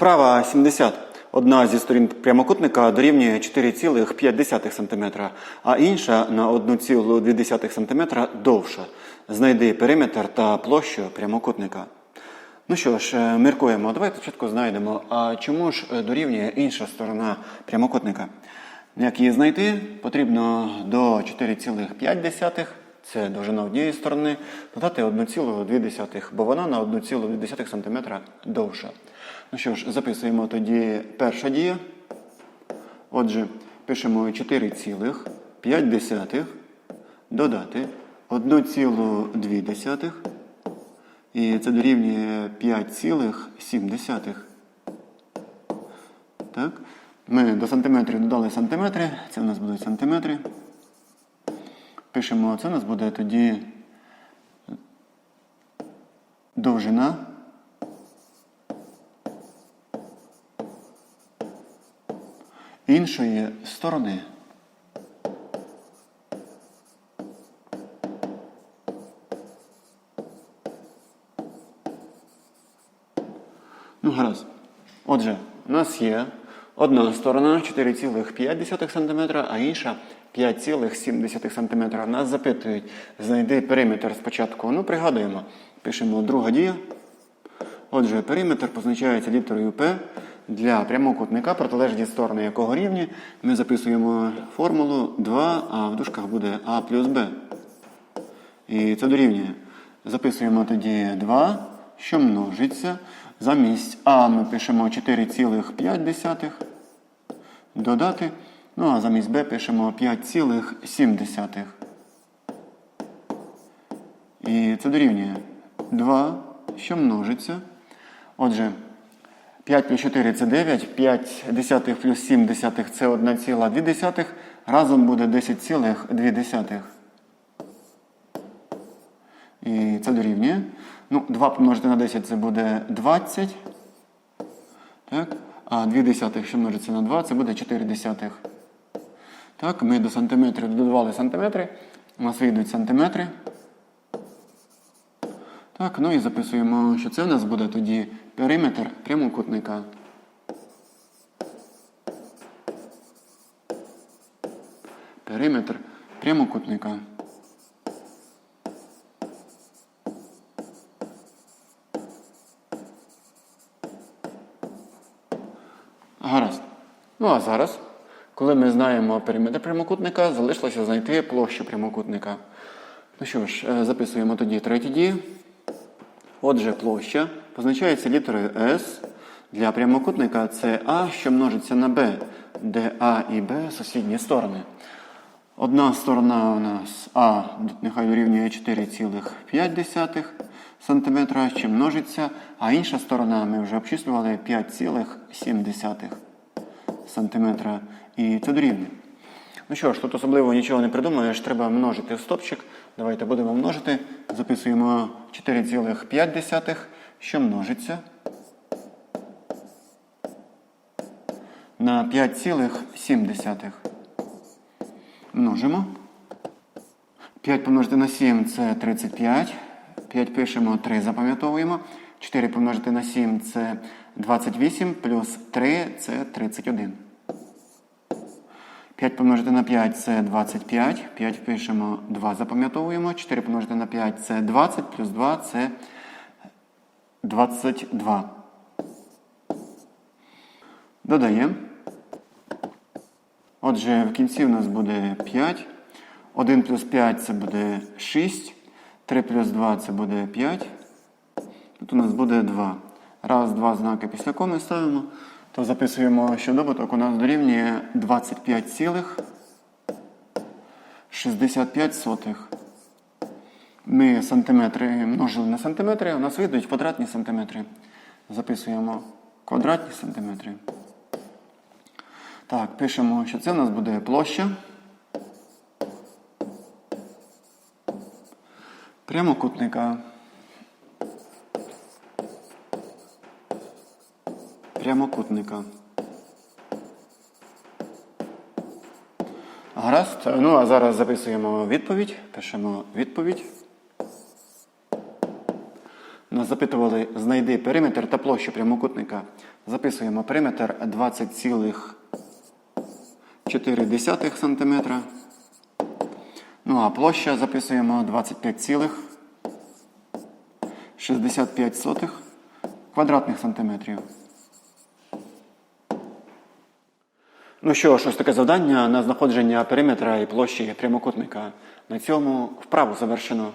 Вправа 70. Одна зі сторін прямокутника дорівнює 4,5 см, а інша на 1,2 см довша. Знайди периметр та площу прямокутника. Ну що ж, е, міркуємо. Давайте спочатку знайдемо, а чому ж е, дорівнює інша сторона прямокутника. Як її знайти? Потрібно до 4,5, це довжина однієї сторони, додати 1,2, бо вона на 1,2 см довша. Ну що ж, записуємо тоді перша дія. Отже, пишемо 4,5 додати 1,2. І це дорівнює 5,7. Так? Ми до сантиметрів додали сантиметри. Це у нас будуть сантиметри. Пишемо, це у нас буде тоді довжина. Іншої сторони. Ну, гаразд. Отже, у нас є одна сторона 4,5 см, а інша 5,7 см. Нас запитують, знайди периметр спочатку. Ну, пригадуємо. Пишемо друга дія. Отже, периметр позначається літерою П для прямокутника, протилежні сторони якого рівні. Ми записуємо формулу 2, а в дужках буде А плюс Б. І це дорівнює. Записуємо тоді 2, що множиться. Замість А ми пишемо 4,5 додати. Ну а замість Б пишемо 5,7. І це дорівнює 2, що множиться. Отже, 5 плюс 4 це 9, 5 десятих плюс 7 десятих це 1,2. Разом буде 10,2. І це дорівнює. Ну, 2 помножити на 10 це буде 20. Так? А 2 десятих, що множиться на 2, це буде 4 десятих. Так, ми до сантиметрів додавали сантиметри. У нас вийдуть сантиметри. Так, ну і записуємо, що це у нас буде тоді периметр прямокутника. Периметр прямокутника. Гаразд. Ну а зараз, коли ми знаємо периметр прямокутника, залишилося знайти площу прямокутника. Ну що ж, е, записуємо тоді третю дію. Отже, площа позначається літерою S. Для прямокутника це А, що множиться на Б, де А і Б сусідні сторони. Одна сторона у нас А, нехай дорівнює 4,5 см, що множиться, а інша сторона ми вже обчислювали 5,7 см. І це дорівнює. Ну що ж, тут особливо нічого не придумаєш, треба множити в стопчик. Давайте будемо множити. Записуємо 4,5, що множиться на 5,7. Множимо. 5 помножити на 7 це 35. 5 пишемо, 3 запам'ятовуємо. 4 помножити на 7 це 28, плюс 3 це 31. 5 помножити на 5 це 25. 5 пишемо, 2 запам'ятовуємо. 4 помножити на 5 це 20, плюс 2 це 22. Додаємо. Отже, в кінці у нас буде 5. 1 плюс 5 це буде 6. 3 плюс 2 це буде 5. Тут у нас буде 2. Раз, два знаки після коми ставимо. То записуємо, що добуток у нас дорівнює 25,65. Ми сантиметри множили на сантиметри, у нас вийдуть квадратні сантиметри. Записуємо квадратні сантиметри. Так, пишемо, що це у нас буде площа. Прямокутника. Прямокутника. Гаразд. Ну, а зараз записуємо відповідь. Пишемо відповідь. Нас запитували, знайди периметр та площу прямокутника. Записуємо периметр 20,4 см. Ну а площа записуємо 25,65 квадратних сантиметрів. Ну що ж, ось таке завдання на знаходження периметра і площі прямокутника. На цьому вправу завершено.